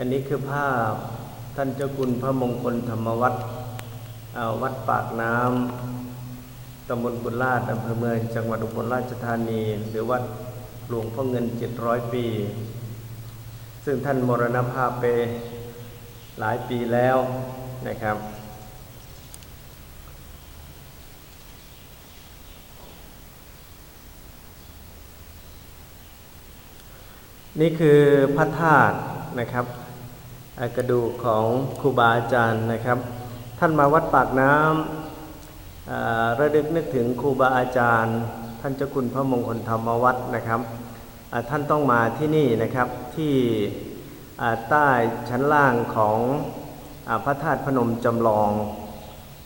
อันนี้คือภาพท่านเจ้าคุณพระมงคลธรรมวัดวัดปากน้ำตำบลบุญราชอำเภอเมือง จังหวัดอุบลราชธานี หรือวัดหลวงพ่อเงิน700ปี ซึ่งท่านมรณภาพไปหลายปีแล้วนะครับ นี่คือพระธาตุนะครับ กระดูกของครูบาอาจารย์นะครับ ท่านมาวัดปากน้ำระลึกนึกถึงครูบาอาจารย์ ท่านเจ้าคุณพระมงคลธรรมวัดนะครับท่านต้องมาที่นี่นะครับที่ใต้ชั้นล่างของอพระธาตุพนมจำลอง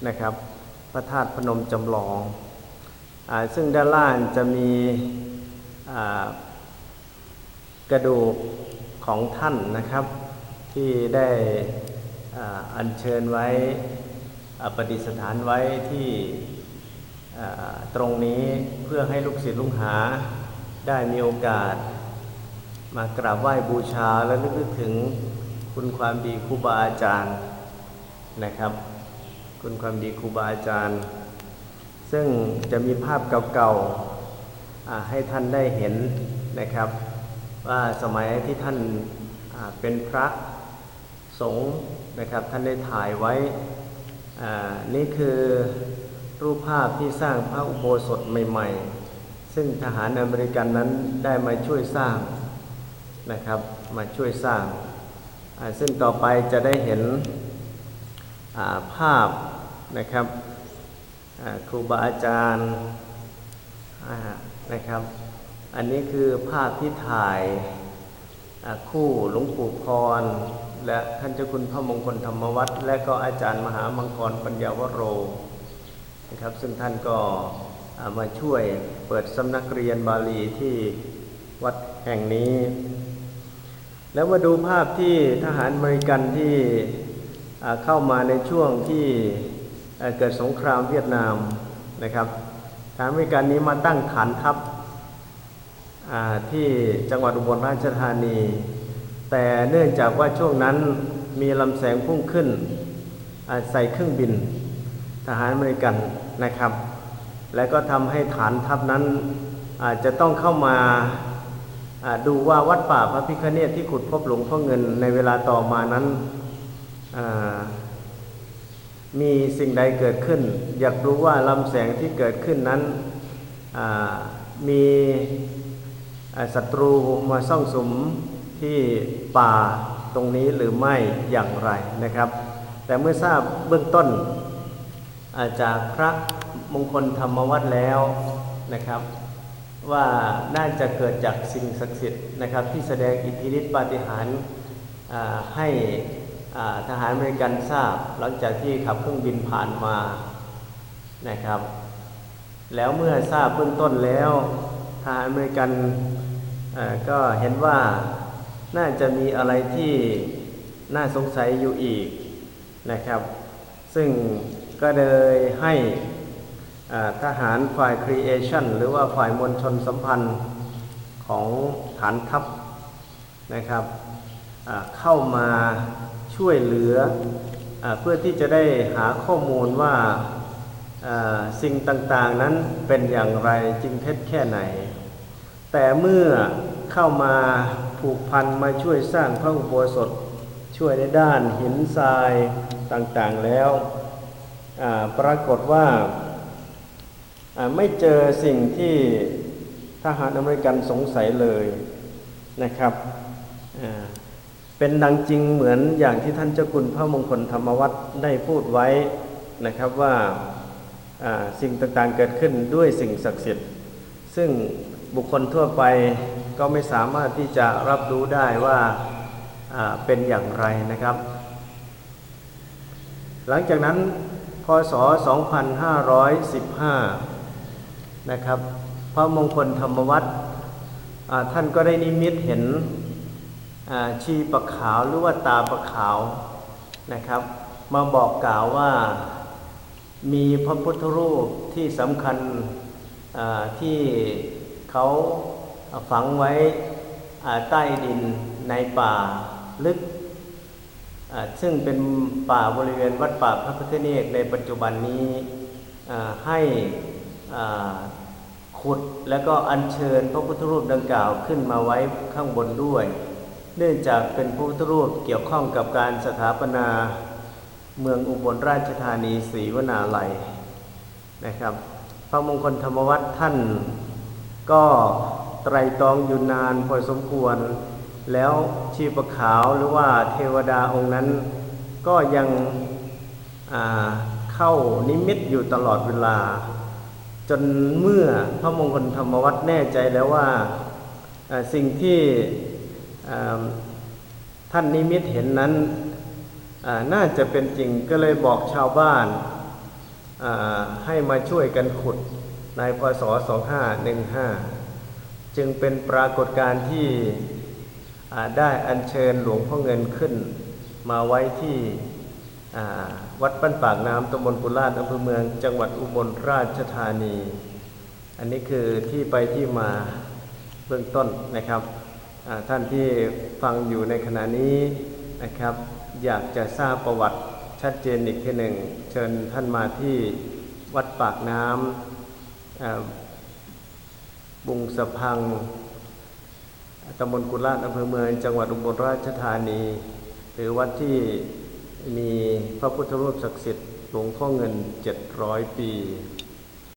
นะครับ พระธาตุพนมจำลองอซึ่งด้านล่างจะมีกระดูกของท่านนะครับ ที่ได้อัญเชิญไว้ประดิษฐานไว้ที่ตรงนี้เพื่อให้ลูกศิษย์ลูกหาได้มีโอกาส มากราบไหว้บูชาและนึกถึงคุณความดีครูบาอาจารย์นะครับ คุณความดีครูบาอาจารย์ ซึ่งจะมีภาพเก่าๆให้ท่านได้เห็นนะครับ ว่าสมัยที่ท่านเป็นพระ สงฆ์นะครับท่านได้ถ่ายไว้นี่คือรูปภาพที่สร้างพระอุโบสถใหม่ๆ ซึ่งทหารอเมริกันนั้นได้มาช่วยสร้างนะครับมาช่วยสร้าง ซึ่งต่อไปจะได้เห็นาภาพนะครับครูบาอาจารย์นะครับ อันนี้คือภาพที่ถ่ายคู่หลวงปู่พร และท่านเจ้าคุณพระมงคลธรรมวัฒน์และก็อาจารย์มหามังกรปัญญาวโรนะครับซึ่งท่านก็ามาช่วยเปิดสำนักเรียนบาลีที่วัดแห่งนี้ แล้วมาดูภาพที่ทหารอเมริกันที่เข้ามาในช่วงที่เเกิดสงครามเวียดนามนะครับทหารอเมริกันนี้มาตั้งฐานทัพที่จังหวัดอุบลราชธานี แต่เนื่องจากว่าช่วงนั้นมีลำแสงพุ่งขึ้นใส่เครื่องบินทหารอเมริกันนะครับ และก็ทำให้ฐานทัพนั้นอาจจะต้องเข้ามาดูว่าวัดป่าพระพิฆเนศที่ขุดพบหลวงพ่อเงินในเวลาต่อมานั้นมีสิ่งใดเกิดขึ้น อยากรู้ว่าลำแสงที่เกิดขึ้นนั้นมีศัตรูมาซ่องสม ที่ป่าตรงนี้หรือไม่อย่างไรนะครับ แต่เมื่อทราบเบื้องต้น อาจากพระมงคลธรรมวัดแล้วนะครับ ว่าน่าจะเกิดจากสิ่งศักดิ์สิทธิ์นะครับ ที่แสดงอิทธิฤทธิปาฏิหาริย์ให้ทหารอเมริกันทราบ หลังจากที่ขับเครื่องบินผ่านมานะครับ แล้วเมื่อทราบเบื้องต้นแล้วทหารอเมริกันก็เห็นว่า น่าจะมีอะไรที่น่าสงสัยอยู่อีกนะครับ ซึ่งก็เลยให้ทหารฝ่าย Creation หรือว่าฝ่ายมวลชนสัมพันธ์ของฐานทัพนะครับเข้ามาช่วยเหลืออเพื่อที่จะได้หาข้อมูลว่าอ่าสิ่งต่างๆนั้นเป็นอย่างไรจริงเท็จแค่ไหน แต่เมื่อเข้ามาผูกพันมาช่วยสร้างพระอุโบสถช่วยในด้านหินทรายต่างๆแล้วปรากฏว่าไม่เจอสิ่งที่ทหารอเมริกันสงสัยเลยนะครับเป็นดังจริงเหมือนอย่างที่ท่านเจ้าคุณพระมงคลธรรมวัตรได้พูดไว้นะครับว่าสิ่งต่างๆเกิดขึ้นด้วยสิ่งศักดิ์สิทธิ์ ซึ่ง บุคคลทั่วไปก็ไม่สามารถที่จะรับรู้ได้ว่าเป็นอย่างไรนะครับ หลังจากนั้นพศ 2515 นะครับ พระมงคลธรรมวัตรท่านก็ได้นิมิตเห็นชีปะขาวหรือว่าตาปะขาวนะครับ มาบอกกล่าวว่ามีพระพุทธรูปที่สำคัญที่ เขาฝังไว้ใต้ดินในป่าลึก ซึ่งเป็นป่าบริเวณวัดป่าพระพุทธเนตรในปัจจุบันนี้ให้ขุดแล้วก็อัญเชิญพระพุทธรูปดังกล่าวขึ้นมาไว้ข้างบนด้วย เนื่องจากเป็นพระพุทธรูปเกี่ยวข้องกับการสถาปนาเมืองอุบลราชธานีศรีวนาลัยนะครับ พระมงคลธรรมวัตรท่าน ก็ไตรตรองอยู่นานพอสมควร แล้วชีพขาวหรือว่าเทวดาองค์นั้น ก็ยังเข้านิมิตอยู่ตลอดเวลา จนเมื่อพระมงคลธรรมวัตรแน่ใจแล้วว่าสิ่งที่ท่านนิมิตเห็นนั้นน่าจะเป็นจริงก็เลยบอกชาวบ้านให้มาช่วยกันขุด ในพศ 2515 จึงเป็นปรากฏการณ์ที่ได้อัญเชิญหลวงพ่อเงินขึ้น มาไว้ที่วัดปั้นปากน้ำตำบลปุราชอำเภอเมืองจังหวัดอุบลราชธานี อันนี้คือที่ไปที่มาเบื้องต้นนะครับท่านที่ฟังอยู่ในขณะนี้นะครับ อยากจะทราบประวัติชัดเจนอีกทีหนึ่ง เชิญท่านมาที่วัดปากน้ำ บุงสะพังตำบลกุลาชอำเภอเมืองจังหวัดอุบลราชธานี หรือวัดที่มีพระพุทธรูปศักดิ์สิทธิ์หลวงพ่อเงิน 700 ปี